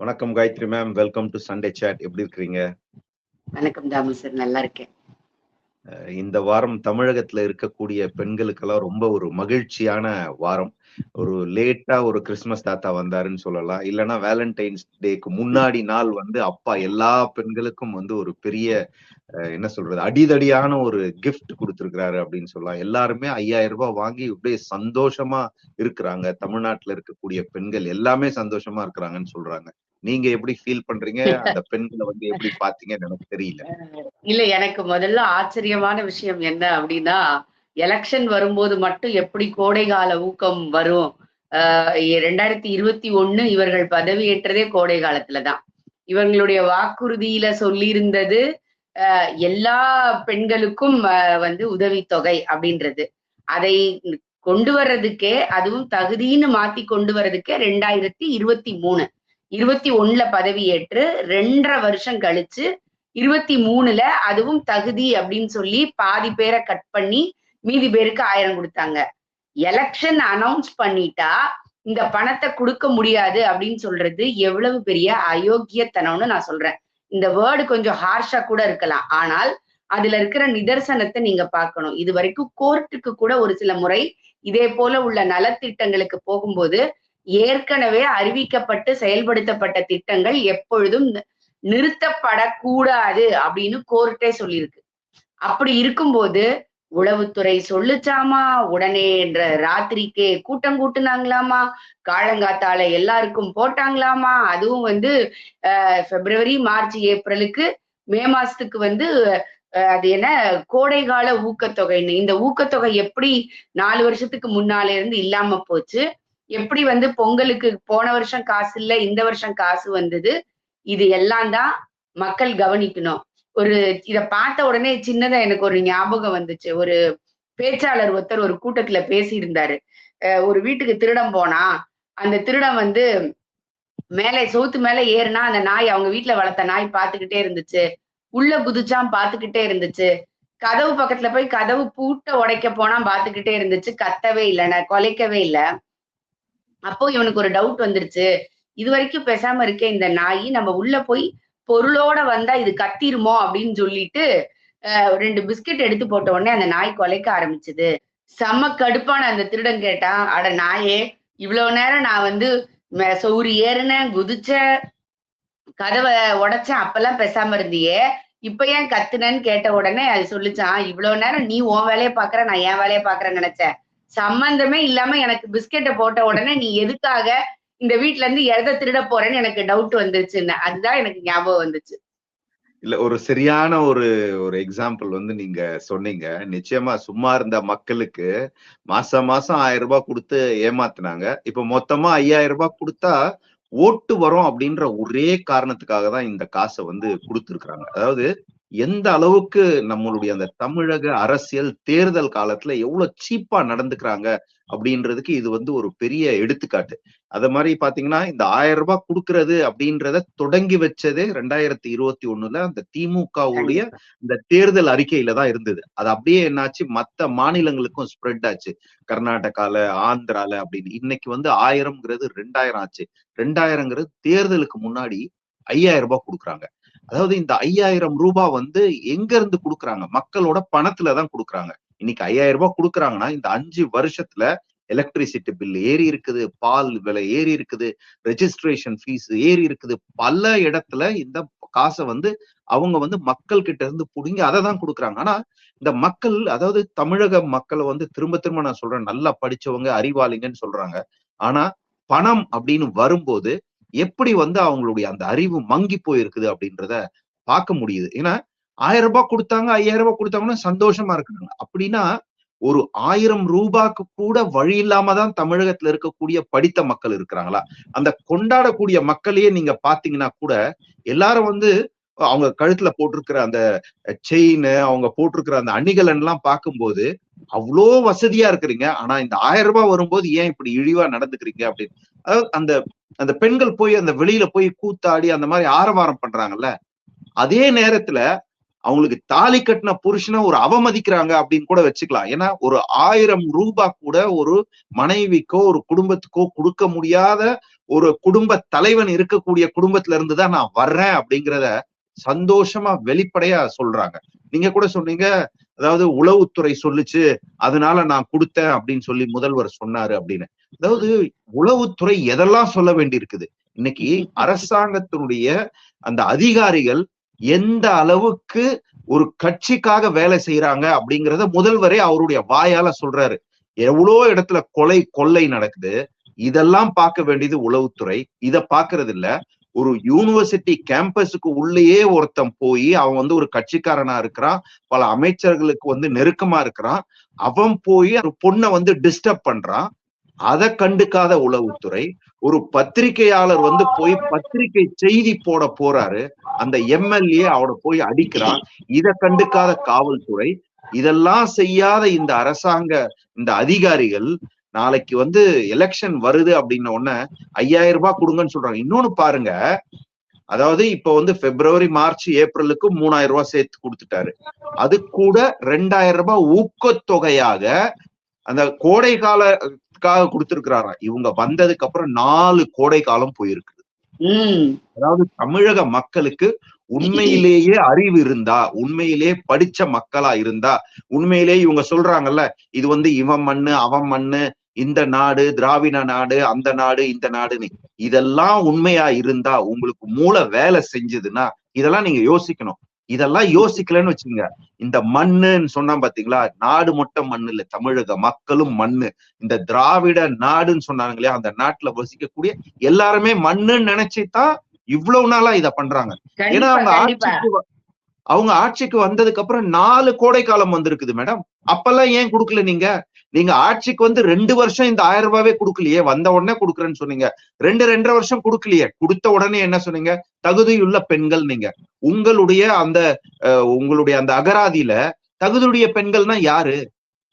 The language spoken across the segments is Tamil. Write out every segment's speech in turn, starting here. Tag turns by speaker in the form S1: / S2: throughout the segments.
S1: வணக்கம் Gayathri ma'am welcome to Sunday chat எப்படி இருக்கிறீங்க?
S2: வணக்கம் தாமு சார் நல்லா இருக்கேன்.
S1: இந்த வாரம் தமிழகத்துல இருக்கக்கூடிய பெண்களுக்கெல்லாம் ரொம்ப ஒரு மகிழ்ச்சியான வாரம். ஒரு லேட்டா ஒரு கிறிஸ்மஸ் தாத்தா வந்தாருன்னு சொல்லலாம். இல்லைன்னா வேலண்டைன்ஸ் டேக்கு முன்னாடி நாள் வந்து அப்பா எல்லா பெண்களுக்கும் வந்து ஒரு பெரிய என்ன சொல்றது அடிதடியான ஒரு கிஃப்ட் கொடுத்திருக்கிறாரு அப்படின்னு சொல்லலாம். எல்லாருமே ஐயாயிரம் ரூபாய் வாங்கி அப்படியே சந்தோஷமா இருக்கிறாங்க. தமிழ்நாட்டுல இருக்கக்கூடிய பெண்கள் எல்லாமே சந்தோஷமா இருக்கிறாங்கன்னு சொல்றாங்க. நீங்க எப்படி ஃபீல் பண்றீங்க? அந்த பெண்களை வந்து எப்படி பாத்தீங்கன்னு எனக்கு தெரியல.
S2: இல்ல எனக்கு முதல்ல ஆச்சரியமான விஷயம் என்ன அப்படின்னா எலெக்ஷன் வரும்போது மட்டும் எப்படி கோடைகால ஊக்கம் வரும்? ஆஹ் ரெண்டாயிரத்தி இருபத்தி ஒண்ணு இவர்கள் பதவியேற்றதே கோடை காலத்துலதான் இவங்களுடைய வாக்குறுதியில சொல்லியிருந்தது ஆஹ் எல்லா பெண்களுக்கும் வந்து உதவித்தொகை அப்படின்றது. அதை கொண்டு வர்றதுக்கே அதுவும் தகுதின்னு மாத்தி கொண்டு வர்றதுக்கே ரெண்டாயிரத்தி இருபத்தி மூணு. இருபத்தி ஒண்ணுல பதவியேற்று ரெண்டரை வருஷம் கழிச்சு இருபத்தி மூணுல அதுவும் தகுதி அப்படின்னு சொல்லி பாதி பேரை கட் பண்ணி மீதி பேருக்கு ஆயிரம் கொடுத்தாங்க. எலெக்ஷன் அனௌன்ஸ் பண்ணிட்டா இந்த பணத்தை கொடுக்க முடியாது அப்படின்னு சொல்றது எவ்வளவு பெரிய அயோக்கியத்தனம்னு நான் சொல்றேன். இந்த வேர்டு கொஞ்சம் ஹார்ஷா கூட இருக்கலாம். ஆனால் அதுல இருக்கிற நிதர்சனத்தை நீங்க பார்க்கணும். இது வரைக்கும் கோர்ட்டுக்கு கூட ஒரு சில முறை இதே போல உள்ள நலத்திட்டங்களுக்கு போகும்போது ஏற்கனவே அறிவிக்கப்பட்டு செயல்படுத்தப்பட்ட திட்டங்கள் எப்பொழுதும் நிறுத்தப்படக்கூடாது அப்படின்னு கோர்ட்டே சொல்லியிருக்கு. அப்படி இருக்கும்போது உளவுத்துறை சொல்லுச்சாமா? உடனே என்ற ராத்திரிக்கே கூட்டம் கூட்டுனாங்களாமா? காலங்காத்தால எல்லாருக்கும் போட்டாங்களாமா? அதுவும் வந்து பிப்ரவரி மார்ச் ஏப்ரலுக்கு மே மாசத்துக்கு வந்து அது என்ன கோடைகால ஊக்கத்தொகைன்னு. இந்த ஊக்கத்தொகை எப்படி நாலு வருஷத்துக்கு முன்னால இருந்து இல்லாம போச்சு? எப்படி வந்து பொங்கலுக்கு போன வருஷம் காசு இல்ல இந்த வருஷம் காசு வந்தது இது எல்லாம் தான் மக்கள் கவனிக்கணும். ஒரு இத பார்த்த உடனே சின்னதா எனக்கு ஒரு ஞாபகம் வந்துச்சு. ஒரு பேச்சாளர் ஒருத்தர் ஒரு கூட்டத்துல பேசியிருந்தாரு. அஹ் ஒரு வீட்டுக்கு திருடம் போனா அந்த திருடம் வந்து மேலே சவுத்து மேல ஏறுனா அந்த நாய் அவங்க வீட்டுல வளர்த்த நாய் பார்த்துக்கிட்டே இருந்துச்சு. உள்ள குதிச்சான் பார்த்துக்கிட்டே இருந்துச்சு. கதவு பக்கத்துல போய் கதவு பூட்ட உடைக்க போனா பார்த்துக்கிட்டே இருந்துச்சு. கத்தவே இல்லை நான் கொலைக்கவே இல்லை. அப்போ இவனுக்கு ஒரு டவுட் வந்துருச்சு இது வரைக்கும் பேசாம இருக்க இந்த நாய் நம்ம உள்ள போய் பொருளோட வந்தா இது கத்திருமோ அப்படின்னு சொல்லிட்டு ரெண்டு பிஸ்கட் எடுத்து போட்ட உடனே அந்த நாய் கொலைக்க ஆரம்பிச்சது. செம்ம கடுப்பான அந்த திருடன் கேட்டான் அட நாயே இவ்வளவு நேரம் நான் வந்து சௌரி ஏறினேன் குதிச்சேன் கதவை உடைச்சேன் அப்பெல்லாம் பேசாம இருந்தியே இப்ப ஏன் கத்துனேன்னு கேட்ட உடனே அது சொல்லிச்சான் இவ்வளவு நேரம் நீ உன் வேலையை பாக்குற நான் என் வேலையை பாக்குறேன்னு நினைச்சேன். சம்பந்தமே இல்லாம எனக்கு பிஸ்கெட்டை போட்ட உடனே நீ எதுக்காக இந்த வீட்ல இருந்து எதை திருட போறேன்னு எனக்கு டவுட் வந்துருச்சுன்னு. அதுதான் எனக்கு ஞாபகம் வந்துச்சு.
S1: இல்ல ஒரு சரியான ஒரு ஒரு எக்ஸாம்பிள் வந்து நீங்க சொன்னீங்க. நிச்சயமா சும்மா இருந்த மக்களுக்கு மாசம் மாசம் ஆயிரம் ரூபாய் கொடுத்து ஏமாத்துனாங்க. இப்ப மொத்தமா ஐயாயிரம் ரூபாய் கொடுத்தா ஓட்டு வரும் அப்படின்ற ஒரே காரணத்துக்காக தான் இந்த காசை வந்து கொடுத்துருக்குறாங்க. அதாவது எந்த அளவுக்கு நம்மளுடைய அந்த தமிழக அரசியல் தேர்தல் காலத்துல எவ்வளவு சீப்பா நடந்துக்கிறாங்க அப்படின்றதுக்கு இது வந்து ஒரு பெரிய எடுத்துக்காட்டு. அத மாதிரி பாத்தீங்கன்னா இந்த ஆயிரம் ரூபாய் கொடுக்கறது அப்படின்றத தொடங்கி வச்சதே ரெண்டாயிரத்தி இருபத்தி ஒண்ணுல அந்த திமுகவுடைய இந்த தேர்தல் அறிக்கையில தான் இருந்தது. அது அப்படியே என்னாச்சு மத்த மாநிலங்களுக்கும் ஸ்ப்ரெட் ஆச்சு. கர்நாடகால ஆந்திரால அப்படின்னு. இன்னைக்கு வந்து ஆயிரம்ங்கிறது ரெண்டாயிரம் ஆச்சு. ரெண்டாயிரங்கிறது தேர்தலுக்கு முன்னாடி ஐயாயிரம் ரூபாய் கொடுக்குறாங்க. அதாவது இந்த ஐயாயிரம் ரூபாய் வந்து எங்க இருந்து கொடுக்குறாங்க? மக்களோட பணத்துல தான் கொடுக்குறாங்க. இன்னைக்கு ஐயாயிரம் ரூபாய் கொடுக்குறாங்கன்னா இந்த அஞ்சு வருஷத்துல எலக்ட்ரிசிட்டி பில் ஏறி இருக்குது பால் விலை ஏறி இருக்குது ரெஜிஸ்ட்ரேஷன் ஃபீஸ் ஏறி இருக்குது. பல இடத்துல இந்த காசை வந்து அவங்க வந்து மக்கள் கிட்ட இருந்து புடுங்கி அதை தான் கொடுக்குறாங்க. ஆனா இந்த மக்கள் அதாவது தமிழக மக்களை வந்து திரும்ப திரும்ப நான் சொல்றேன் நல்லா படிச்சவங்க அறிவாளிங்கன்னு சொல்றாங்க. ஆனா பணம் அப்படின்னு வரும்போது எப்படி வந்து அவங்களுடைய அந்த அறிவு மங்கி போயிருக்குது அப்படின்றத பார்க்க முடியுது. ஏன்னா ஆயிரம் ரூபாய் கொடுத்தாங்க ஐயாயிரம் ரூபாய் கொடுத்தாங்கன்னா சந்தோஷமா இருக்கிறாங்க. அப்படின்னா ஒரு ஆயிரம் ரூபாய்க்கு கூட வழி இல்லாம தான் தமிழகத்துல இருக்கக்கூடிய படித்த மக்கள் இருக்கிறாங்களா? அந்த கொண்டாடக்கூடிய மக்களையே நீங்க பாத்தீங்கன்னா கூட எல்லாரும் வந்து அவங்க கழுத்துல போட்டிருக்கிற அந்த செயின் அவங்க போட்டிருக்கிற அந்த அணிகலன் எல்லாம் பார்க்கும்போது அவ்வளோ வசதியா இருக்கிறீங்க ஆனா இந்த ஆயிரம் ரூபாய் வரும்போது ஏன் இப்படி இழிவா நடந்துக்கிறீங்க அப்படின்னு? அதாவது அந்த அந்த பெண்கள் போய் அந்த வெளியில போய் கூத்தாடி அந்த மாதிரி ஆரவாரம் பண்றாங்கல்ல அதே நேரத்துல அவங்களுக்கு தாலி கட்டின புருஷனை ஒரு அவமதிக்கிறாங்க அப்படின்னு கூட வச்சுக்கலாம். ஏன்னா ஒரு ஆயிரம் ரூபாய் கூட ஒரு மனைவிக்கோ ஒரு குடும்பத்துக்கோ கொடுக்க முடியாத ஒரு குடும்ப தலைவன் இருக்கக்கூடிய குடும்பத்துல இருந்து தான் நான் வர்றேன் அப்படிங்கிறத சந்தோஷமா வெளிப்படையா சொல்றாங்க. நீங்க கூட சொன்னீங்க அதாவது உளவுத்துறை சொல்லுச்சு அதனால நான் கொடுத்தேன் அப்படின்னு சொல்லி முதல்வர் சொன்னாரு அப்படின்னு. அதாவது உளவுத்துறை எதெல்லாம் சொல்ல வேண்டி இருக்குது இன்னைக்கு அரசாங்கத்தினுடைய அந்த அதிகாரிகள் எந்த அளவுக்கு ஒரு கட்சிக்காக வேலை செய்யறாங்க அப்படிங்கிறத முதல்வரே அவருடைய வாயால சொல்றாரு. எவ்வளோ இடத்துல கொலை கொள்ளை நடக்குது இதெல்லாம் பார்க்க வேண்டியது உளவுத்துறை இத பாக்குறது இல்ல ஒரு யூனிவர்சிட்டி கேம்பஸுக்கு உள்ளேயே ஒருத்தன் போய் அவன் வந்து ஒரு கட்சிக்காரனா இருக்கிறான் பல அமைச்சர்களுக்கு வந்து நெருக்கமா இருக்கிறான். அவன் போய் ஒரு பொண்ணை வந்து டிஸ்டர்ப் பண்றான். அதை கண்டுக்காத உளவுத்துறை ஒரு பத்திரிகையாளர் வந்து போய் பத்திரிகை செய்தி போட போறாரு. அந்த எம்எல்ஏ அவட போய் அடிக்கிறான். இதை கண்டுக்காத காவல்துறை இதெல்லாம் செய்யாத இந்த அரசாங்க இந்த அதிகாரிகள் நாளைக்கு வந்து எலெக்ஷன் வருது அப்படின்ன உடனே ஐயாயிரம் ரூபாய் கொடுங்கன்னு சொல்றாங்க. இன்னொன்னு பாருங்க அதாவது இப்ப வந்து பிப்ரவரி மார்ச் ஏப்ரலுக்கு மூணாயிரம் ரூபாய் சேர்த்து கொடுத்துட்டாரு. அது கூட ரெண்டாயிரம் ரூபாய் ஊக்கத்தொகையாக அந்த கோடை காலத்துக்காக கொடுத்திருக்கிறாராம் இவங்க வந்ததுக்கு அப்புறம் நாலு கோடை காலம் போயிருக்கு. அதாவது தமிழக மக்களுக்கு உண்மையிலேயே அறிவு இருந்தா உண்மையிலே படிச்ச மக்களா இருந்தா உண்மையிலே இவங்க சொல்றாங்கல்ல இது வந்து இவன் மண்ணு அவன் மண்ணு இந்த நாடு திராவிட நாடு அந்த நாடு இந்த நாடுன்னு. இதெல்லாம் உண்மையா இருந்தா உங்களுக்கு மூளை வேலை செஞ்சதுன்னா இதெல்லாம் நீங்க யோசிக்கணும். இதெல்லாம் யோசிக்கலன்னு வச்சுங்க இந்த மண்ணுன்னு சொன்னா பாத்தீங்களா நாடு மட்டும் மண்ணு இல்ல தமிழக மக்களும் மண்ணு. இந்த திராவிட நாடுன்னு சொன்னாங்க இல்லையா அந்த நாட்டுல வசிக்கக்கூடிய எல்லாருமே மண்ணுன்னு நினைச்சுதான் இவ்வளவு நாளா இத பண்றாங்க. ஏன்னா அவங்க ஆட்சிக்கு அவங்க ஆட்சிக்கு வந்ததுக்கு அப்புறம் நாலு கோடை காலம் வந்திருக்குது மேடம். அப்பெல்லாம் ஏன் கொடுக்கல நீங்க? நீங்க ஆட்சிக்கு வந்து ரெண்டு வருஷம் இந்த ஆயிரம் ரூபாவே கொடுக்கலையே வந்த உடனே கொடுக்குறேன்னு சொன்னீங்க. ரெண்டு ரெண்டரை வருஷம் கொடுக்கலையே கொடுத்த உடனே என்ன சொன்னீங்க? தகுதியுள்ள பெண்கள் நீங்க. உங்களுடைய அந்த உங்களுடைய அந்த அகராதியில தகுதியுடைய பெண்கள்னா யாரு?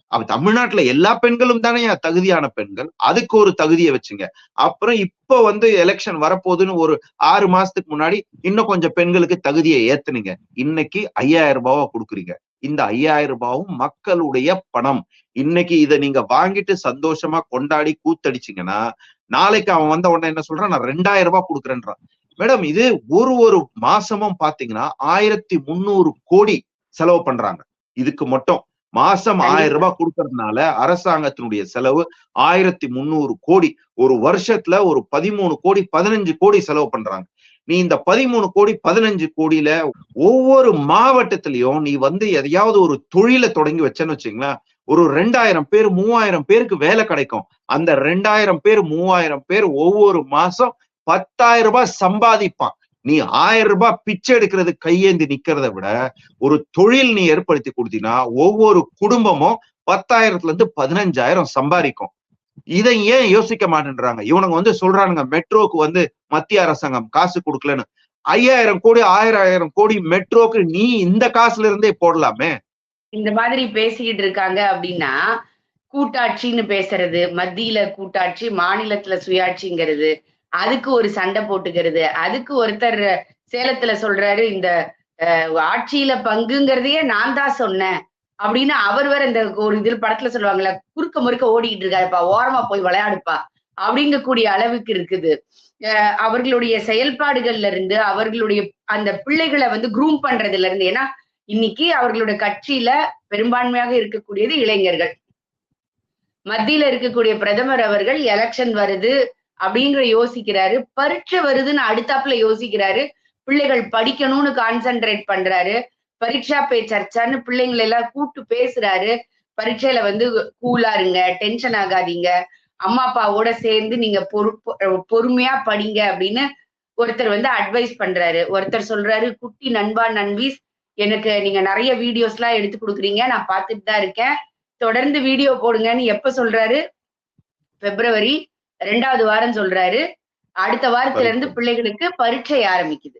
S1: அப்ப தமிழ்நாட்டுல எல்லா பெண்களும் தானே தகுதியான பெண்கள்? அதுக்கு ஒரு தகுதியை வச்சுங்க. அப்புறம் இப்ப வந்து எலெக்ஷன் வரப்போகுதுன்னு ஒரு ஆறு மாசத்துக்கு முன்னாடி இன்னும் கொஞ்சம் பெண்களுக்கு தகுதியை ஏத்துனீங்க. இன்னைக்கு ஐயாயிரம் ரூபாவா கொடுக்குறீங்க. இந்த ஐயாயிரம் ரூபாவும் மக்களுடைய பணம். இன்னைக்கு இதை நீங்க வாங்கிட்டு சந்தோஷமா கொண்டாடி கூத்தடிச்சிங்கன்னா நாளைக்கு அவன் வந்த உடனே என்ன சொல்றான்? நான் ரெண்டாயிரம் ரூபாய் கொடுக்குறேன்றான். மேடம் இது ஒரு ஒரு மாசமும் பாத்தீங்கன்னா ஆயிரத்தி முந்நூறு கோடி செலவு பண்றாங்க. இதுக்கு மட்டும். மாசம். ஆயிரம் ரூபாய் கொடுக்கறதுனால அரசாங்கத்தினுடைய செலவு ஆயிரத்தி முந்நூறு கோடி. ஒரு வருஷத்துல ஒரு பதிமூணு கோடி பதினஞ்சு கோடி செலவு பண்றாங்க. நீ இந்த பதிமூணு கோடி பதினஞ்சு கோடியில ஒவ்வொரு மாவட்டத்திலயும் நீ வந்து எதையாவது ஒரு தொழிலை தொடங்கி வச்சேன்னு வச்சுங்களேன். ஒரு ரெண்டாயிரம் பேர் மூவாயிரம் பேருக்கு வேலை கிடைக்கும். அந்த ரெண்டாயிரம் பேர் மூவாயிரம் பேர் ஒவ்வொரு மாசம் பத்தாயிரம் ரூபாய் சம்பாதிப்பான். நீ ஆயிரம் ரூபாய் பிச்சை எடுக்கிறது கையேந்தி நிக்கிறத விட ஒரு தொழில் நீ ஏற்படுத்தி கொடுத்தீங்கன்னா ஒவ்வொரு குடும்பமும் பத்தாயிரத்துல இருந்து பதினஞ்சாயிரம் சம்பாதிக்கும். இதை ஏன் யோசிக்க மாட்டேன்றாங்க? இவனுங்க வந்து சொல்றானுங்க மெட்ரோக்கு வந்து மத்திய அரசாங்கம் காசு கொடுக்கலன்னு. ஐயாயிரம் கோடி ஆயிரம் ஆயிரம் கோடி மெட்ரோக்கு நீ இந்த காசுல இருந்தே போடலாமே.
S2: இந்த மாதிரி பேசிக்கிட்டு இருக்காங்க அப்படின்னா கூட்டாட்சின்னு பேசுறது மத்தியில கூட்டாட்சி மாநிலத்துல சுயாட்சிங்கிறது அதுக்கு ஒரு சண்டை போட்டுக்கிறது. அதுக்கு ஒருத்தர் சேலத்துல சொல்றாரு இந்த அஹ், ஆட்சியில பங்குங்கிறதையே நான் தான் சொன்னேன். அப்படின்னு அவர் வேற இந்த ஒரு இதில் படத்துல சொல்லுவாங்கல்ல குறுக்க முறுக்க ஓடிக்கிட்டு இருக்காருப்பா ஓரமா போய் விளையாடுப்பா அப்படிங்கக்கூடிய அளவுக்கு இருக்குது. அஹ், அவர்களுடைய செயல்பாடுகள்ல இருந்து அவர்களுடைய அந்த பிள்ளைகளை வந்து குரூம் பண்றதுல இருந்து ஏன்னா இன்னைக்கு அவர்களுடைய கட்சியில பெரும்பான்மையாக இருக்கக்கூடியது இளைஞர்கள். மத்தியில இருக்கக்கூடிய பிரதமர் அவர்கள் எலெக்ஷன் வருது அப்படிங்கிற யோசிக்கிறாரு. பரீட்சை வருதுன்னு அடுத்தாப்புல யோசிக்கிறாரு. பிள்ளைகள் படிக்கணும்னு கான்சென்ட்ரேட் பண்றாரு. பரீட்சா பே சர்ச்சான்னு பிள்ளைங்களை எல்லாம் கூப்பிட்டு பேசுறாரு. பரீட்சையில வந்து கூலா இருங்க டென்ஷன் ஆகாதீங்க. அம்மா அப்பாவோட சேர்ந்து நீங்க பொறு பொ- பொறுமையா படிங்க அப்படின்னு ஒருத்தர் வந்து அட்வைஸ் பண்றாரு. ஒருத்தர் சொல்றாரு குட்டி நண்பா நண்பீஸ் எனக்கு நீங்க நிறைய வீடியோஸ் எல்லாம் எடுத்து கொடுக்குறீங்க. நான் பார்த்துட்டு தான் இருக்கேன். தொடர்ந்து வீடியோ போடுங்கன்னு எப்ப சொல்றாரு? பிப்ரவரி ரெண்டாவது வாரம் சொல்றாரு. அடுத்த வாரத்துல இருந்து பிள்ளைகளுக்கு பரீட்சை ஆரம்பிக்குது.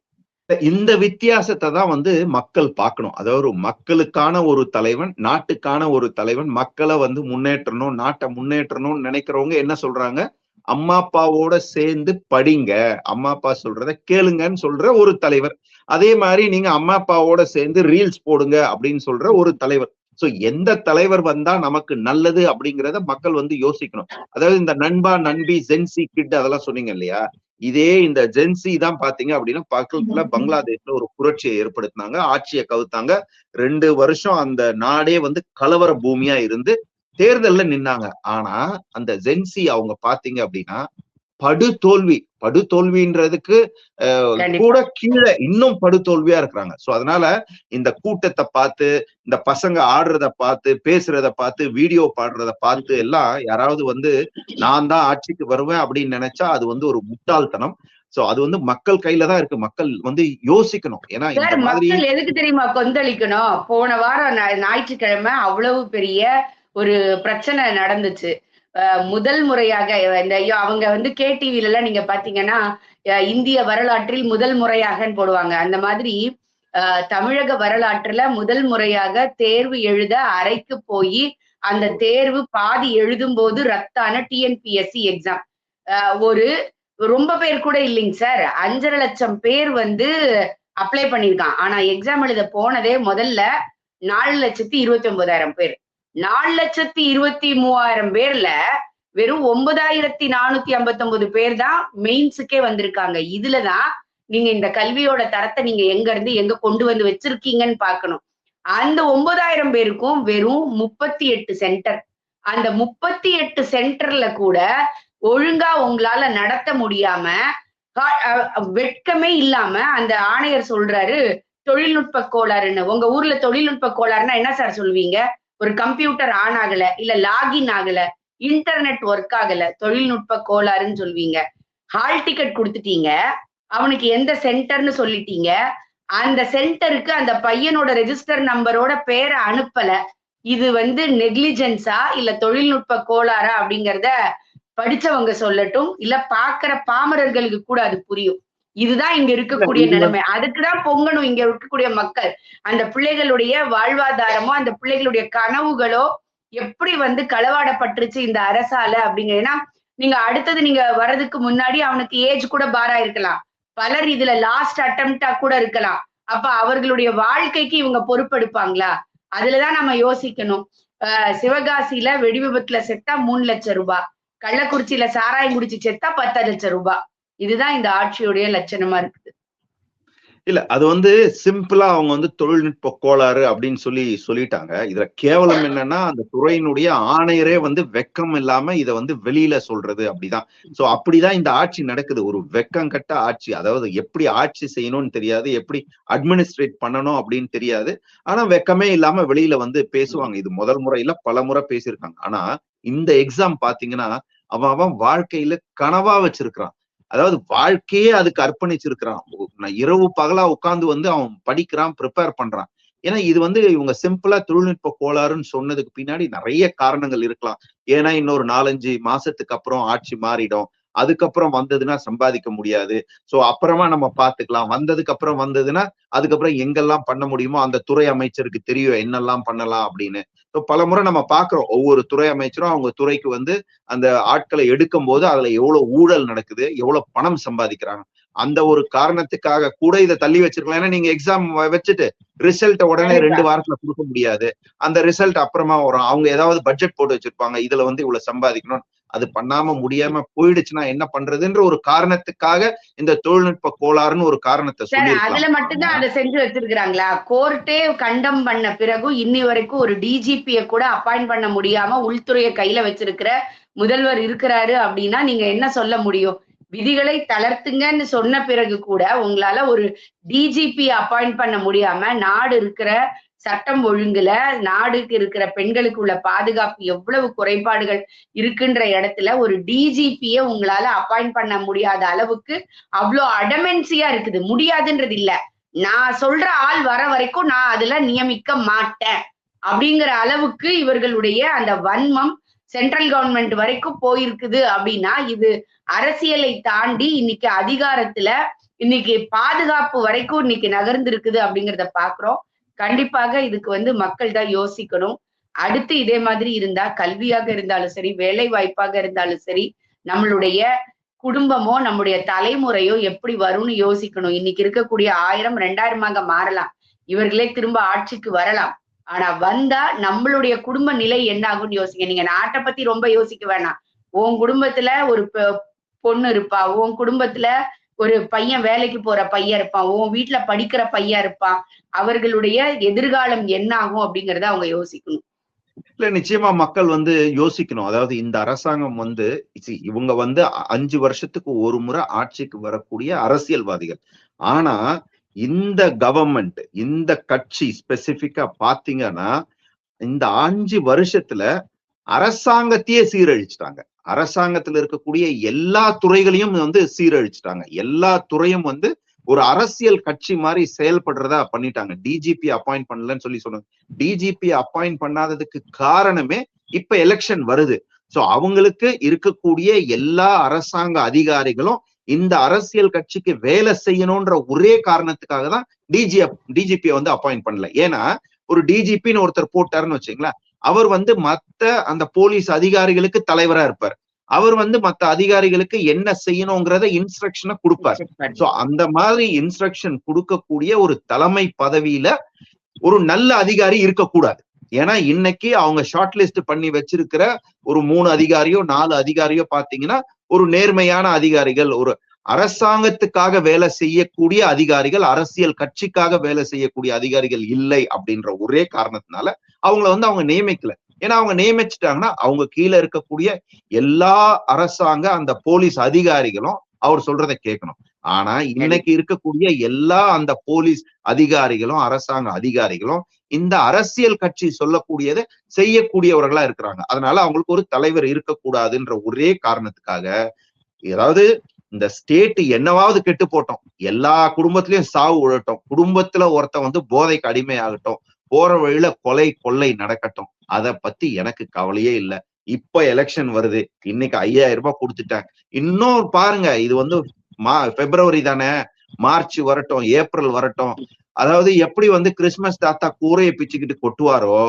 S1: இந்த வித்தியாசத்தை தான் வந்து மக்கள் பார்க்கணும். அதாவது மக்களுக்கான ஒரு தலைவன் நாட்டுக்கான ஒரு தலைவன் மக்களை வந்து முன்னேற்றணும் நாட்டை முன்னேற்றணும்னு நினைக்கிறவங்க என்ன சொல்றாங்க? அம்மா அப்பாவோட சேர்ந்து படிங்க. அம்மா அப்பா சொல்றத கேளுங்கன்னு சொல்ற ஒரு தலைவர். அதே மாதிரி நீங்க அம்மா அப்பாவோட சேர்ந்து ரீல்ஸ் போடுங்க அப்படின்னு சொல்ற ஒரு தலைவர். சோ எந்த தலைவர் வந்தா நமக்கு நல்லது அப்படிங்கறத மக்கள் வந்து யோசிக்கணும். அதாவது இந்த நண்பா நண்பி ஜென்சி கிட் அதெல்லாம் சொன்னீங்க இல்லையா? இதே இந்த ஜென்சி தான் பாத்தீங்க அப்படின்னா பக்கத்துல பங்களாதேஷ்ல ஒரு புரட்சியை ஏற்படுத்தினாங்க ஆட்சியை கவுத்தாங்க. ரெண்டு வருஷம் அந்த நாடே வந்து கலவர பூமியா இருந்து தேர்தல்ல நின்னாங்க. ஆனா அந்த ஜென்சி அவங்க பாத்தீங்க அப்படின்னா படு தோல்வி படு தோல்வின்றதுக்கு அஹ்,
S2: கண்டிப்பா.
S1: கூட கீழே இன்னும் படு தோல்வியா இருக்கிறாங்க. சோ அதனால இந்த கூட்டத்தை பார்த்து இந்த பசங்க ஆடுறத பார்த்து பேசுறத பார்த்து வீடியோ பாடுறத பார்த்து எல்லாம் யாராவது வந்து நான் தான் ஆட்சிக்கு வருவேன் அப்படின்னு நினைச்சா அது வந்து ஒரு முட்டாள்தனம். சோ அது வந்து மக்கள் கையில தான் இருக்கு. மக்கள் வந்து யோசிக்கணும். ஏன்னா இந்த மாதிரி
S2: எதுக்கு தெரியுமா கொந்தளிக்கணும்? போன வாரம் ஞாயிற்றுக்கிழமை அவ்வளவு பெரிய ஒரு பிரச்சனை நடந்துச்சு. முதல் முறையாக இந்த ஐயோ, அவங்க வந்து கே டிவில எல்லாம் நீங்க பாத்தீங்கன்னா இந்திய வரலாற்றில் முதல் முறையாகன்னு போடுவாங்க. அந்த மாதிரி தமிழக வரலாற்றுல முதல் முறையாக தேர்வு எழுத அறைக்கு போய் அந்த தேர்வு பாதி எழுதும் போது ரத்தான டிஎன்பிஎஸ்சி எக்ஸாம் ஒரு ரொம்ப பேர் கூட இல்லைங்க சார். அஞ்சரை லட்சம் பேர் வந்து அப்ளை பண்ணியிருக்கான். ஆனா எக்ஸாம் எழுத போனதே முதல்ல நாலு லட்சத்தி இருபத்தி ஒன்பதாயிரம் பேர். நாலு லட்சத்தி இருபத்தி மூவாயிரம் பேர்ல வெறும் ஒன்பதாயிரத்தி நானூத்தி ஐம்பத்தி ஒன்பது பேர் தான் மெயின்ஸுக்கே வந்திருக்காங்க. இதுலதான் நீங்க இந்த கல்வியோட தரத்தை நீங்க எங்க இருந்து எங்க கொண்டு வந்து வச்சிருக்கீங்கன்னு பாக்கணும் அந்த ஒன்பதாயிரம் பேருக்கும் வெறும் முப்பத்தி எட்டு சென்டர். அந்த முப்பத்தி எட்டு சென்டர்ல கூட ஒழுங்கா உங்களால நடத்த முடியாம வெட்கமே இல்லாம அந்த ஆணையர் சொல்றாரு தொழில்நுட்ப கோளாறுன்னு. உங்க ஊர்ல தொழில்நுட்ப கோளாறுனா என்ன சார் சொல்லுவீங்க ஒரு கம்ப்யூட்டர் ஆன் ஆகல இல்ல லாகின் ஆகல இன்டர்நெட் ஒர்க் ஆகல தொழில்நுட்ப கோளாறுன்னு சொல்வீங்க. ஹால் டிக்கெட் கொடுத்துட்டீங்க அவனுக்கு எந்த சென்டர்னு சொல்லிட்டீங்க. அந்த சென்டருக்கு அந்த பையனோட ரெஜிஸ்டர் நம்பரோட பேரை அனுப்பல. இது வந்து நெக்லிஜென்ஸா இல்ல தொழில்நுட்ப கோளாறா அப்படிங்கிறத படிச்சவங்க சொல்லட்டும் இல்ல பாக்குற பாமரர்களுக்கு கூட அது புரியும். இதுதான் இங்க இருக்கக்கூடிய நிலைமை. அதுக்குதான் பொங்கணும். இங்க இருக்கக்கூடிய மக்கள். அந்த பிள்ளைகளுடைய வாழ்வாதாரமோ அந்த பிள்ளைகளுடைய கனவுகளோ எப்படி வந்து களவாடப்பட்டுருச்சு இந்த அரசால அப்படிங்க ஏன்னா நீங்க அடுத்தது நீங்க வர்றதுக்கு முன்னாடி அவனுக்கு ஏஜ் கூட பாரா இருக்கலாம் பலர் இதுல லாஸ்ட் அட்டம்ப்டா கூட இருக்கலாம். அப்ப அவர்களுடைய வாழ்க்கைக்கு இவங்க பொறுப்பெடுப்பாங்களா? அதுலதான் நம்ம யோசிக்கணும். சிவகாசியில வெடி விபத்துல செத்தா மூணு லட்சம் ரூபாய் கள்ளக்குறிச்சியில சாராயம் குடிச்சு செத்தா பத்து லட்சம் ரூபாய் இதுதான் இந்த ஆட்சியுடைய லட்சணமா இருக்குது.
S1: இல்ல அது வந்து சிம்பிளா அவங்க வந்து தொழில்நுட்ப கோளாறு அப்படின்னு சொல்லி சொல்லிட்டாங்க. இதுல கேவலம் என்னன்னா அந்த துறையினுடைய ஆணையரே வந்து வெக்கம் இல்லாம இத வந்து வெளியில சொல்றது அப்படிதான். சோ அப்படிதான் இந்த ஆட்சி நடக்குது. ஒரு வெக்கம் கட்ட ஆட்சி. அதாவது எப்படி ஆட்சி செய்யணும்னு தெரியாது எப்படி அட்மினிஸ்ட்ரேட் பண்ணணும் அப்படின்னு தெரியாது. ஆனா வெக்கமே இல்லாம வெளியில வந்து பேசுவாங்க. இது முதல் முறையில பல முறை பேசியிருக்காங்க. ஆனா இந்த எக்ஸாம் பாத்தீங்கன்னா அவன் அவன் வாழ்க்கையில கனவா வச்சிருக்கிறான். அதாவது வாழ்க்கையே அதுக்கு அர்ப்பணிச்சிருக்கிறான். இரவு பகலா உட்கார்ந்து வந்து அவன் படிக்கிறான் ப்ரிப்பேர் பண்றான். ஏன்னா இது வந்து இவங்க சிம்பிளா தொழில்நுட்ப கோளாறுன்னு சொன்னதுக்கு பின்னாடி நிறைய காரணங்கள் இருக்கலாம். ஏன்னா இன்னொரு நாலஞ்சு மாசத்துக்கு அப்புறம் ஆட்சி மாறிடும். அதுக்கப்புறம் வந்ததுன்னா சம்பாதிக்க முடியாது. சோ அப்புறமா நம்ம பாத்துக்கலாம் வந்ததுக்கு அப்புறம் வந்ததுன்னா அதுக்கப்புறம் எங்கெல்லாம் பண்ண முடியுமோ அந்த துறை அமைச்சருக்கு தெரியும் என்னெல்லாம் பண்ணலாம் அப்படின்னு. ஸோ பல முறை நம்ம பாக்குறோம் ஒவ்வொரு துறை அமைச்சரும் அவங்க துறைக்கு வந்து அந்த ஆட்களை எடுக்கும் போது அதுல எவ்வளவு ஊழல் நடக்குது எவ்வளவு பணம் சம்பாதிக்கிறாங்க. அந்த ஒரு காரணத்துக்காக கூட இதை தள்ளி வச்சிருக்கலாம். ஏன்னா நீங்க எக்ஸாம் வச்சுட்டு ரிசல்ட் உடனே ரெண்டு வாரத்துல கொடுக்க முடியாது. அந்த ரிசல்ட் அப்புறமா வரும். அவங்க ஏதாவது பட்ஜெட் போட்டு வச்சிருப்பாங்க. இதுல வந்து இவ்வளவு சம்பாதிக்கணும். அது பண்ணாம முடியாம போயிடுச்சுன்னா என்ன பண்றதுன்ற ஒரு காரணத்துக்காக இந்த தொழில்நுட்ப கோளாறுன்னு ஒரு காரணத்தை
S2: சார் அதுல
S1: சொல்லி
S2: மட்டும்தான் அதை செஞ்சு வச்சிருக்காங்களா கோர்ட்டே கண்டம் பண்ண பிறகும் இன்னி வரைக்கும் ஒரு டிஜிபிய கூட அப்பாயிண்ட் பண்ண முடியாம உள்துறையை கையில வச்சிருக்கிற முதல்வர் இருக்கிறாரு அப்படின்னா நீங்க என்ன சொல்ல முடியும்? விதிகளை தளர்த்துங்கன்னு சொன்ன பிறகு கூட உங்களால ஒரு டிஜிபி அப்பாயிண்ட் பண்ண முடியாம நாடு இருக்கிற சட்டம் ஒழுங்குல நாடுக்கு இருக்கிற பெண்களுக்கு உள்ள பாதுகாப்பு எவ்வளவு குறைபாடுகள் இருக்குன்ற இடத்துல ஒரு டிஜிபிய உங்களால அப்பாயிண்ட் பண்ண முடியாத அளவுக்கு அவ்வளோ அடமென்சியா இருக்குது. முடியாதுன்றது இல்ல. நான் சொல்ற ஆள் வர வரைக்கும் நான் அதுல நியமிக்க மாட்டேன். அப்படிங்கிற அளவுக்கு இவர்களுடைய அந்த வன்மம் சென்ட்ரல் கவர்மெண்ட் வரைக்கும் போயிருக்குது அப்படின்னா இது அரசியலை தாண்டி இன்னைக்கு அதிகாரத்துல இன்னைக்கு பாதுகாப்பு வரைக்கும் இன்னைக்கு நகர்ந்து இருக்குது அப்படிங்கிறத பாக்குறோம். கண்டிப்பாக இதுக்கு வந்து மக்கள் தான் யோசிக்கணும். அடுத்து இதே மாதிரி இருந்தா கல்வியாக இருந்தாலும் சரி வேலை வாய்ப்பாக இருந்தாலும் சரி நம்மளுடைய குடும்பமோ நம்முடைய தலைமுறையோ எப்படி வரும்னு யோசிக்கணும். இன்னைக்கு இருக்கக்கூடிய ஆயிரம் ரெண்டாயிரமாக மாறலாம். இவர்களே திரும்ப ஆட்சிக்கு வரலாம். ஆனா வந்தா நம்மளுடைய குடும்ப நிலை என்ன ஆகும்னு யோசிங்க. நீங்க நாட்டை பத்தி ரொம்ப யோசிக்க வேணாம். உன் குடும்பத்துல ஒரு பொண்ணு இருப்பா. உன் குடும்பத்துல ஒரு பையன் வேலைக்கு போற பையன் இருப்பான் உன் வீட்டுல படிக்கிற பையன் இருப்பான் அவர்களுடைய எதிர்காலம் என்ன ஆகும் அப்படிங்கறத அவங்க யோசிக்கணும்.
S1: இல்ல நிச்சயமா மக்கள் வந்து யோசிக்கணும். அதாவது இந்த அரசாங்கம் வந்து இவங்க வந்து அஞ்சு வருஷத்துக்கு ஒரு முறை ஆட்சிக்கு வரக்கூடிய அரசியல்வாதிகள். ஆனா இந்த கவர்மெண்ட் இந்த கட்சி ஸ்பெசிபிக்கா பாத்தீங்கன்னா இந்த அஞ்சு வருஷத்துல அரசாங்கத்தையே சீரழிச்சிட்டாங்க. அரசாங்கத்துல இருக்கக்கூடிய எல்லா துறைகளையும் வந்து சீரழிச்சிட்டாங்க. எல்லா துறையும் வந்து ஒரு அரசியல் கட்சி மாதிரி செயல்படுறதா பண்ணிட்டாங்க. டிஜிபி அப்பாயிண்ட் பண்ணலன்னு சொல்லி சொன்னாங்க டிஜிபி அப்பாயிண்ட் பண்ணாததுக்கு காரணமே இப்ப எலெக்ஷன் வருது. சோ அவங்களுக்கு இருக்கக்கூடிய எல்லா அரசாங்க அதிகாரிகளும் இந்த அரசியல் கட்சிக்கு வேலை செய்யணும்ன்ற ஒரே காரணத்துக்காக தான் டிஜி டிஜிபியை வந்து அப்பாயிண்ட் பண்ணல. ஏன்னா ஒரு டிஜிபின்னு ஒருத்தர் போட்டாருன்னு வச்சுங்களேன் அவர் வந்து மத்த அந்த போலீஸ் அதிகாரிகளுக்கு தலைவரா இருப்பார். அவர் வந்து மத்த அதிகாரிகளுக்கு என்ன செய்யணுங்கிறத இன்ஸ்ட்ரக்ஷனை கொடுப்பார். சோ அந்த மாதிரி இன்ஸ்ட்ரக்ஷன் கொடுக்கக்கூடிய ஒரு தலைமை பதவியில ஒரு நல்ல அதிகாரி இருக்கக்கூடாது. ஏன்னா இன்னைக்கு அவங்க ஷார்ட் லிஸ்ட் பண்ணி வச்சிருக்கிற ஒரு மூணு அதிகாரியோ நாலு அதிகாரியோ பாத்தீங்கன்னா ஒரு நேர்மையான அதிகாரிகள் ஒரு அரசாங்கத்துக்காக வேலை செய்யக்கூடிய அதிகாரிகள் அரசியல் கட்சிக்காக வேலை செய்யக்கூடிய அதிகாரிகள் இல்லை அப்படின்ற ஒரே காரணத்தினால அவங்கள வந்து அவங்க நியமிக்கல. ஏன்னா அவங்க நியமிச்சிட்டாங்கன்னா அவங்க கீழே இருக்கக்கூடிய எல்லா அரசாங்க அந்த போலீஸ் அதிகாரிகளும் அவர் சொல்றதை கேட்கணும். ஆனா இன்னைக்கு இருக்கக்கூடிய எல்லா அந்த போலீஸ் அதிகாரிகளும் அரசாங்க அதிகாரிகளும் இந்த அரசியல் கட்சி சொல்லக்கூடியதை செய்யக்கூடியவர்களா இருக்கிறாங்க. அதனால அவங்களுக்கு ஒரு தலைவர் இருக்கக்கூடாதுன்ற ஒரே காரணத்துக்காக ஏதாவது இந்த ஸ்டேட் என்னவாவது கெட்டு போட்டோம். எல்லா குடும்பத்திலயும் சாவு விழட்டும் குடும்பத்துல ஒருத்தன் வந்து போதைக்கு அடிமையாகட்டும் போற வழியில கொலை கொள்ளை நடக்கட்டும். அத பத்தி எனக்கு கவலையே இல்லை. இப்ப எலெக்ஷன் வருது. இன்னைக்கு ஐயாயிரம் ரூபாய் கொடுத்துட்டாங்க. இன்னும் பாருங்க இது வந்து மா பிப்ரவரி தானே. மார்ச் வரட்டும் ஏப்ரல் வரட்டும். அதாவது எப்படி வந்து கிறிஸ்மஸ் தாத்தா கூரையை பிச்சுக்கிட்டு கொட்டுவாரோ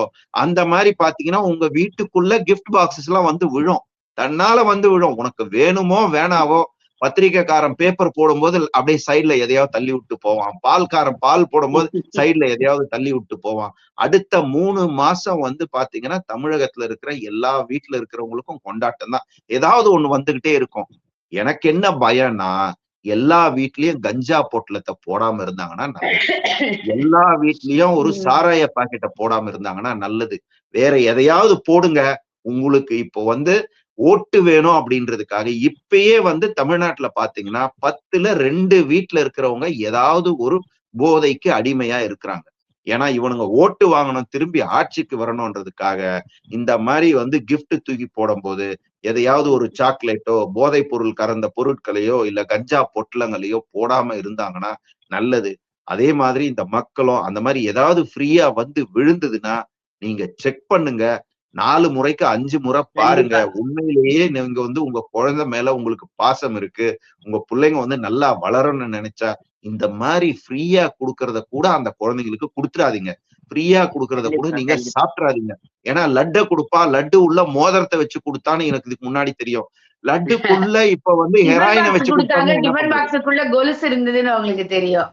S1: அந்த மாதிரி பாத்தீங்கன்னா உங்க வீட்டுக்குள்ள கிஃப்ட் பாக்ஸஸ் எல்லாம் வந்து விழும். தன்னால வந்து விழும். உனக்கு வேணுமோ வேணாவோ பத்திரிக்கைக்காரன் பேப்பர் போடும்போது அப்படியே சைட்ல எதையாவது தள்ளி விட்டு போவான். பால்காரன் பால் போடும்போது சைட்ல எதையாவது தள்ளி விட்டு போவான். அடுத்த மூணு மாசம் வந்து பாத்தீங்கன்னா தமிழகத்துல இருக்கிற எல்லா வீட்டுல இருக்கிறவங்களுக்கும் கொண்டாட்டம் தான். ஏதாவது ஒண்ணு வந்துகிட்டே இருக்கும். எனக்கு என்ன பயம்னா எல்லா வீட்லயும் கஞ்சா பொட்டலத்தை போடாம இருந்தாங்கன்னா நல்லது. எல்லா வீட்லயும் ஒரு. சாராய பாக்கெட்டை போடாம இருந்தாங்கன்னா நல்லது. வேற எதையாவது போடுங்க. உங்களுக்கு இப்போ வந்து ஓட்டு வேணும் அப்படின்றதுக்காக இப்பயே வந்து தமிழ்நாட்டுல பாத்தீங்கன்னா பத்துல ரெண்டு வீட்டுல இருக்கிறவங்க ஏதாவது ஒரு போதைக்கு அடிமையா இருக்கிறாங்க. ஏன்னா இவனுங்க ஓட்டு வாங்கணும் திரும்பி ஆட்சிக்கு வரணும்ன்றதுக்காக இந்த மாதிரி வந்து கிஃப்ட் தூக்கி போடும்போது எதையாவது ஒரு சாக்லேட்டோ போதைப் பொருள் கறந்த பொருட்களையோ இல்ல கஞ்சா பொட்டலங்களையோ போடாம இருந்தாங்கன்னா நல்லது. அதே மாதிரி இந்த மக்களும் அந்த மாதிரி ஏதாவது ஃப்ரீயா வந்து விழுந்ததுன்னா நீங்க செக் பண்ணுங்க. நாலு முறைக்கு அஞ்சு முறை பாருங்க. உண்மையிலேயே நீங்க வந்து உங்க குழந்தை மேல உங்களுக்கு பாசம் இருக்கு. உங்க பிள்ளைங்க வந்து நல்லா வளரணும்னு நினைச்சா இந்த மாதிரி ஃப்ரீயா கொடுக்கறத கூட அந்த குழந்தைங்களுக்கு கொடுத்துறாதீங்க. ஃப்ரீயா கொடுக்கறத கூட நீங்க. சாப்பிட்றாதீங்க ஏன்னா லட்டை கொடுப்பா லட்டு உள்ள மோதிரத்தை வச்சு கொடுத்தான்னு எனக்கு இதுக்கு முன்னாடி தெரியும். லட்டுக்குள்ள இப்ப வந்து ஹெராயினை வச்சு
S2: கொடுத்தாங்க. டிஃபன்? பாக்ஸுக்குள்ள கொலுசு இருந்ததுன்னு உங்களுக்கு தெரியும்.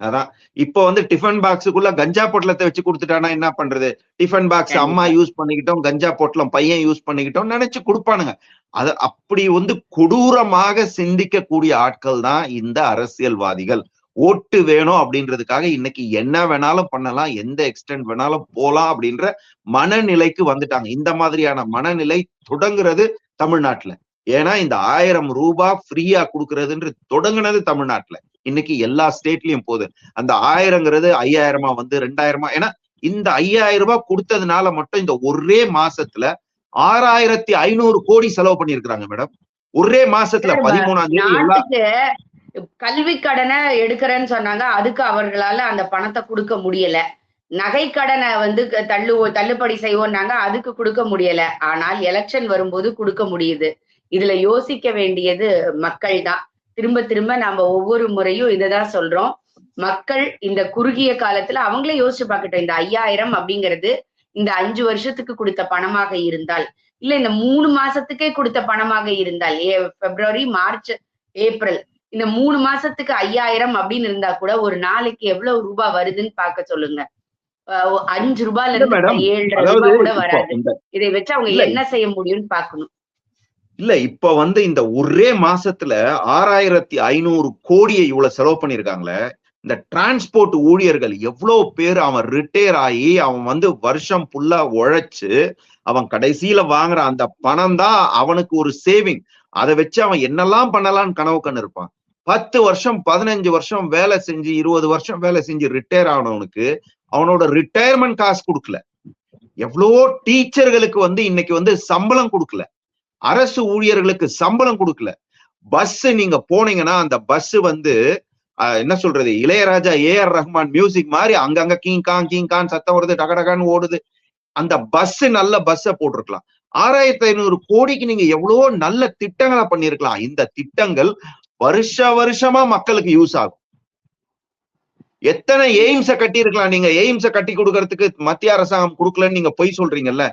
S1: அதான். இப்ப வந்து டிஃபன் பாக்ஸுக்குள்ள கஞ்சா பொட்டலத்தை வச்சு கொடுத்துட்டானா என்ன பண்றது? Tiffin box. அம்மா யூஸ் பண்ணிக்கிட்டோம் கஞ்சா பொட்டலம் பையன் யூஸ் பண்ணிக்கிட்டோம் நினைச்சு கொடுப்பானுங்க. அது அப்படி வந்து கொடூரமாக சிந்திக்கக்கூடிய ஆட்கள் தான் இந்த அரசியல்வாதிகள். ஓட்டு வேணும் அப்படின்றதுக்காக இன்னைக்கு என்ன வேணாலும் பண்ணலாம் எந்த எக்ஸ்டென்ட் வேணாலும் போலாம் அப்படின்ற மனநிலைக்கு வந்துட்டாங்க. இந்த மாதிரியான மனநிலை தொடங்குறது தமிழ்நாட்டுல. ஏன்னா இந்த ஆயிரம் ரூபாய் ஃப்ரீயா கொடுக்கறதுன்றது தொடங்குனது தமிழ்நாட்டுல. இன்னைக்கு எல்லா ஸ்டேட்லயும் போகுது. அந்த ஆயிரங்கிறது ஐயாயிரமா வந்து ரெண்டாயிரமா ஏன்னா இந்த ஐயாயிரம் ரூபாய் கொடுத்ததுனால மட்டும் இந்த ஒரே மாசத்துல ஆறாயிரத்தி ஐநூறு கோடி செலவு பண்ணிருக்கிறாங்க மேடம். ஒரே மாசத்துல பதிமூணாம் தேதி
S2: கல்வி கடனை எடுக்கிறேன்னு சொன்னாங்க. அதுக்கு அவர்களால அந்த பணத்தை கொடுக்க முடியல. நகை கடனை வந்து க- தள்ளு தள்ளுபடி செய்வோம்னாங்க. அதுக்கு கொடுக்க முடியல. ஆனால் எலெக்ஷன் வரும்போது கொடுக்க முடியுது. இதுல யோசிக்க வேண்டியது மக்கள் தான் திரும்ப திரும்ப நாம ஒவ்வொரு முறையும் இததான் சொல்றோம். மக்கள் இந்த குறுகிய காலத்துல அவங்களே யோசிச்சு பார்க்கட்டும் இந்த ஐயாயிரம் அப்படிங்கிறது இந்த அஞ்சு வருஷத்துக்கு கொடுத்த பணமாக இருந்தால் இல்ல இந்த மூணு மாசத்துக்கே கொடுத்த பணமாக இருந்தால் ஏ பிப்ரவரி மார்ச் ஏப்ரல் இந்த மூணு மாசத்துக்கு ஐயாயிரம் அப்படின்னு இருந்தா கூட ஒரு நாளைக்கு எவ்வளவு ரூபாய் வருதுன்னு பார்க்க சொல்லுங்க. அஞ்சு ரூபாய்ல இருந்து
S1: அதாவது
S2: ரூபாய் கூட வராது. இதை வச்சு அவங்க என்ன செய்ய முடியும்னு பாக்கணும்
S1: இல்ல இப்ப வந்து இந்த ஒரே மாசத்துல ஆறாயிரத்தி ஐநூறு கோடியை இவ்வளவு செலவு பண்ணிருக்காங்களே இந்த டிரான்ஸ்போர்ட் ஊழியர்கள் எவ்வளவு பேர் அவன் ரிட்டையர் ஆகி அவன் வந்து வருஷம் ஃபுல்லா உழைச்சு அவன் கடைசியில வாங்குற அந்த பணம் தான் அவனுக்கு ஒரு சேவிங் அதை வச்சு அவன் என்னெல்லாம் பண்ணலாம்னு கனவு கண்ணு இருப்பான். பத்து வருஷம் பதினஞ்சு வருஷம் வேலை செஞ்சு இருபது வருஷம் வேலை செஞ்சு ரிட்டையர் ஆனவனுக்கு அவனோட ரிட்டையர்மெண்ட் காசு கொடுக்கல. எவ்வளவோ டீச்சர்களுக்கு வந்து இன்னைக்கு வந்து சம்பளம் கொடுக்கல. அரசு ஊழியர்களுக்கு சம்பளம் கொடுக்கல. பஸ் நீங்க போனீங்கன்னா அந்த பஸ் வந்து என்ன சொல்றது Ilaiyaraaja A R Rahman music மாதிரி அங்கங்க கீங் காங் கீங் கான் சத்தம் வருது டகடகான்னு ஓடுது. அந்த பஸ் நல்ல பஸ்ஸ போட்டிருக்கலாம். ஆறாயிரத்தி ஐநூறு கோடிக்கு நீங்க எவ்வளவோ நல்ல திட்டங்களை பண்ணிருக்கலாம் இந்த திட்டங்கள் வருஷ வருஷமா மக்களுக்கு யூஸ் ஆகும். எத்தனை எய்ம்ஸ கட்டி இருக்கலாம் நீங்க? எய்ம்ஸ கட்டி கொடுக்கறதுக்கு மத்திய அரசாங்கம் கொடுக்கலன்னு நீங்க பொய் சொல்றீங்கல்ல?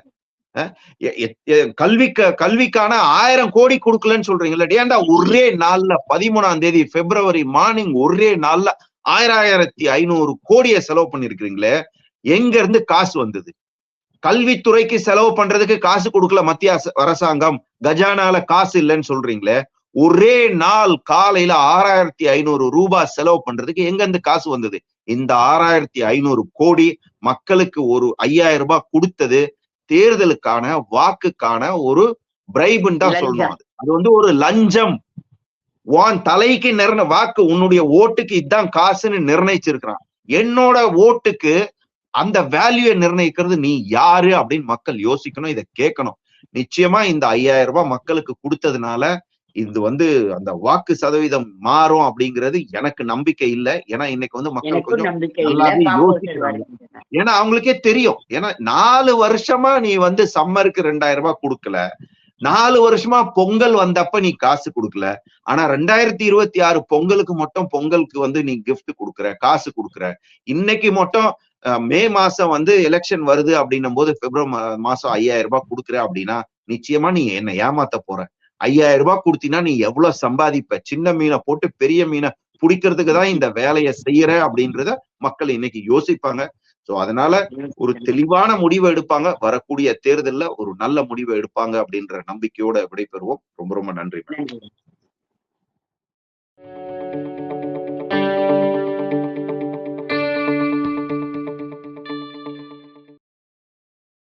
S1: கல்விக்கு கல்விக்கான ஆயிரம் கோடி கொடுக்கலன்னு சொல்றீங்கல்ல ஏன்டா ஒரே நாள்ல பதிமூணாம் தேதி பிப்ரவரி மார்னிங் ஒரே நாள்ல ஆயிராயிரத்தி ஐநூறு கோடியை செலவு பண்ணிருக்கிறீங்களே எங்க இருந்து காசு வந்தது? கல்வித்துறைக்கு செலவு பண்றதுக்கு காசு கொடுக்கல மத்திய அரச- அரசாங்கம் கஜானால காசு இல்லைன்னு சொல்றீங்களே ஒரே நாள் காலையில ஆறாயிரத்தி ஐநூறு ரூபாய் செலவு பண்றதுக்கு எங்க இருந்து காசு வந்தது? இந்த ஆறாயிரத்தி ஐநூறு கோடி மக்களுக்கு ஒரு ஐயாயிரம் ரூபாய் கொடுத்தது தேர்தலுக்கான வாக்குக்கான ஒரு பிரைபுன்னு தான். சொல்லணும் அது. அது வந்து ஒரு லஞ்சம். உன் தலைக்கு நிர்ண வாக்கு உன்னுடைய ஓட்டுக்கு இதான் காசுன்னு நிர்ணயிச்சிருக்கிறான். என்னோட ஓட்டுக்கு அந்த வேல்யூவை நிர்ணயிக்கிறது நீ யாரு அப்படின்னு மக்கள் யோசிக்கணும் இதை கேட்கணும். நிச்சயமா இந்த ஐயாயிரம் ரூபாய் மக்களுக்கு கொடுத்ததுனால இது வந்து அந்த வாக்கு சதவீதம் மாறும் அப்படிங்கிறது எனக்கு நம்பிக்கை இல்லை. ஏன்னா இன்னைக்கு வந்து மக்கள் கொஞ்சம் யோசிக்கிறாங்க. ஏன்னா அவங்களுக்கே தெரியும். ஏன்னா நாலு வருஷமா நீ வந்து சம்மருக்கு ரெண்டாயிரம் ரூபாய் கொடுக்கல. நாலு வருஷமா பொங்கல் வந்தப்ப நீ காசு கொடுக்கல. ஆனா ரெண்டாயிரத்தி இருபத்தி ஆறு பொங்கலுக்கு மட்டும் பொங்கலுக்கு வந்து நீ gift கொடுக்குற காசு கொடுக்குற. இன்னைக்கு மட்டும் மே மாசம் வந்து எலெக்ஷன் வருது அப்படின்னும் போது பிப்ரவரி மாசம் ஐயாயிரம் ரூபாய் கொடுக்குற அப்படின்னா நிச்சயமா நீ என்ன ஏமாத்த போற. ஐயாயிரம் ரூபாய் கொடுத்தீங்கன்னா நீ எவ்வளவு சம்பாதிப்ப? சின்ன மீனை போட்டு பெரிய மீனை பிடிக்கிறதுக்கு தான் இந்த வேலையை செய்யற அப்படின்றத மக்கள் இன்னைக்கு யோசிப்பாங்க. சோ அதனால ஒரு தெளிவான முடிவை எடுப்பாங்க. வரக்கூடிய தேர்தல்ல ஒரு நல்ல முடிவை எடுப்பாங்க அப்படின்ற நம்பிக்கையோட விடைபெறுவோம். ரொம்ப ரொம்ப நன்றி.
S2: நன்றி.